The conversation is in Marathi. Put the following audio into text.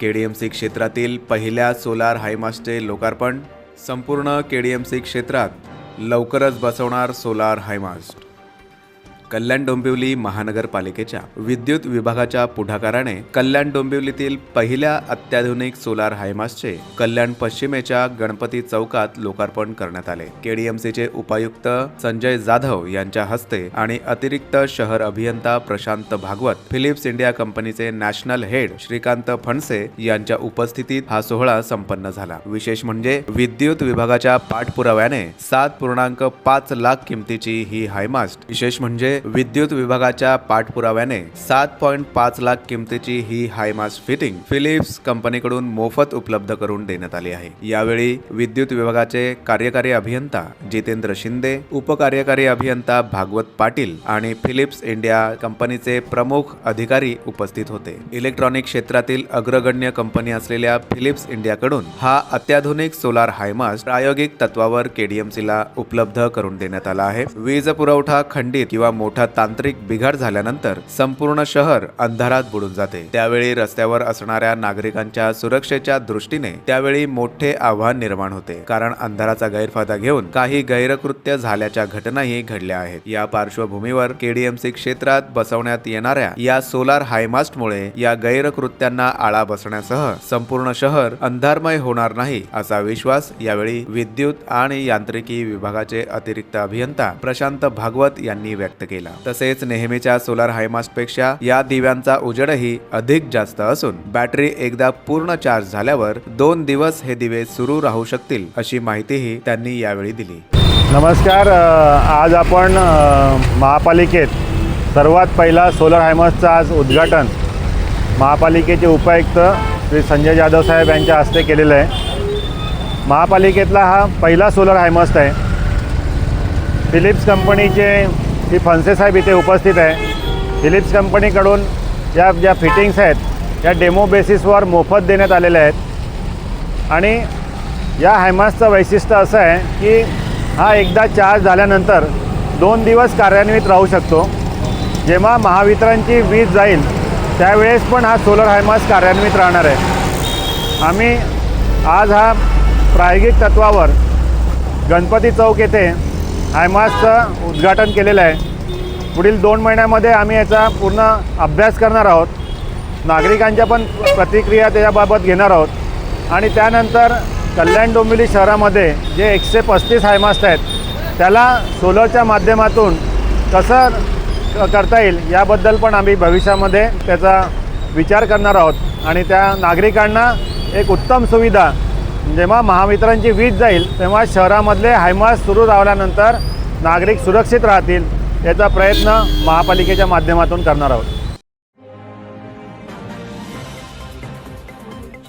केडीएमसी क्षेत्रातील पहिल्या सोलार हायमास्टचे लोकार्पण. संपूर्ण केडीएमसी क्षेत्रात लवकरच बसवणार सोलार हायमास्ट. कल्याण डोंबिवली महानगरपालिकेच्या विद्युत विभागाच्या पुढाकाराने कल्याण डोंबिवलीतील पहिल्या अत्याधुनिक सोलार हायमास्टचे कल्याण पश्चिमेच्या गणपती चौकात लोकार्पण करण्यात आले. केडीएमसीचे उपायुक्त संजय जाधव यांच्या हस्ते आणि अतिरिक्त शहर अभियंता प्रशांत भागवत फिलिप्स इंडिया कंपनीचे नॅशनल हेड श्रीकांत फणसे यांच्या उपस्थितीत हा सोहळा संपन्न झाला. विशेष म्हणजे विद्युत विभागाच्या पाठपुराव्याने सात पूर्णांक पाच लाख किमतीची ही हायमास्ट विशेष म्हणजे विद्युत विभागाच्या पाठपुराव्याने सात पॉईंट पाच लाख किमतीची ही हायमास्ट फिटिंग फिलिप्स कंपनीकडून मोफत उपलब्ध करून देण्यात आली आहे. यावेळी विद्युत विभागाचे कार्यकारी अभियंता जितेंद्र शिंदे उपकार्यकारी अभियंता भागवत पाटील आणि फिलिप्स इंडिया कंपनीचे प्रमुख अधिकारी उपस्थित होते. इलेक्ट्रॉनिक क्षेत्रातील अग्रगण्य कंपनी असलेल्या फिलिप्स इंडियाकडून हा अत्याधुनिक सोलार हायमास्ट प्रायोगिक तत्वावर केडीएमसीला उपलब्ध करून देण्यात आला आहे. वीज पुरवठा खंडित किंवा मोठा तांत्रिक बिघाड झाल्यानंतर संपूर्ण शहर अंधारात बुडून जाते. त्यावेळी रस्त्यावर असणाऱ्या नागरिकांच्या सुरक्षेच्या दृष्टीने त्यावेळी मोठे आव्हान निर्माण होते. कारण अंधाराचा गैरफायदा घेऊन काही गैरकृत्य झाल्याच्या घटनाही घडल्या आहेत. या पार्श्वभूमीवर केडीएमसी क्षेत्रात बसवण्यात येणाऱ्या या सोलार हायमास्टमुळे या गैरकृत्यांना आळा बसण्यासह संपूर्ण शहर अंधारमय होणार नाही असा विश्वास यावेळी विद्युत आणि यांत्रिकी विभागाचे अतिरिक्त अभियंता प्रशांत भागवत यांनी व्यक्त केला. तसेच नेहमीच्या सोलार हायमास्टपेक्षा या दिव्यांचा उजेडही अधिक जास्त असून बॅटरी एकदा पूर्ण चार्ज झाल्यावर दोन दिवस हे दिवे सुरू राहू शकतील अशी माहितीही त्यांनी यावेळी दिली. नमस्कार आज आपण महापालिकेत सर्वात पहिला सोलर हायमसचं आज उद्घाटन महापालिकेचे उपायुक्त श्री संजय जाधव साहेब यांच्या हस्ते केलेलं आहे. महापालिकेतला हा पहिला सोलर हायमस्ट आहे. फिलिप्स कंपनीचे श्री फनसे साहेब इथे उपस्थित आहे. फिलिप्स कंपनीकडून या ज्या फिटिंग्स आहेत या डेमो बेसिसवर मोफत देण्यात आलेल्या आहेत. आणि या हायमासचं वैशिष्ट्य असं आहे की हा एकदा चार्ज झाल्यानंतर दोन दिवस कार्यान्वित राहू शकतो. जेव्हा महावितरणची वीज जाईल त्यावेळेस पण हा सोलर हायमास कार्यान्वित राहणार आहे. आम्ही आज हा प्रायोगिक तत्वावर गणपती चौक येथे आयमासचं उद्घाटन केलेलं आहे. पुढील दोन महिन्यामध्ये आम्ही याचा पूर्ण अभ्यास करणार आहोत. नागरिकांच्या पण प्रतिक्रिया त्याच्याबाबत घेणार आहोत. आणि त्यानंतर कल्याण डोंबिवली शहरामध्ये जे एकशे पस्तीस हायमास्ट आहेत त्याला सोलरच्या माध्यमातून कसं क- करता येईल याबद्दल पण आम्ही भविष्यामध्ये त्याचा विचार करणार आहोत. आणि त्या नागरिकांना एक उत्तम सुविधा जेव्हा महावितरणची वीज जाईल तेव्हा शहरामधले हायमास सुरू राहिल्यानंतर नागरिक सुरक्षित राहतील याचा प्रयत्न महापालिकेच्या माध्यमातून करणार आहोत.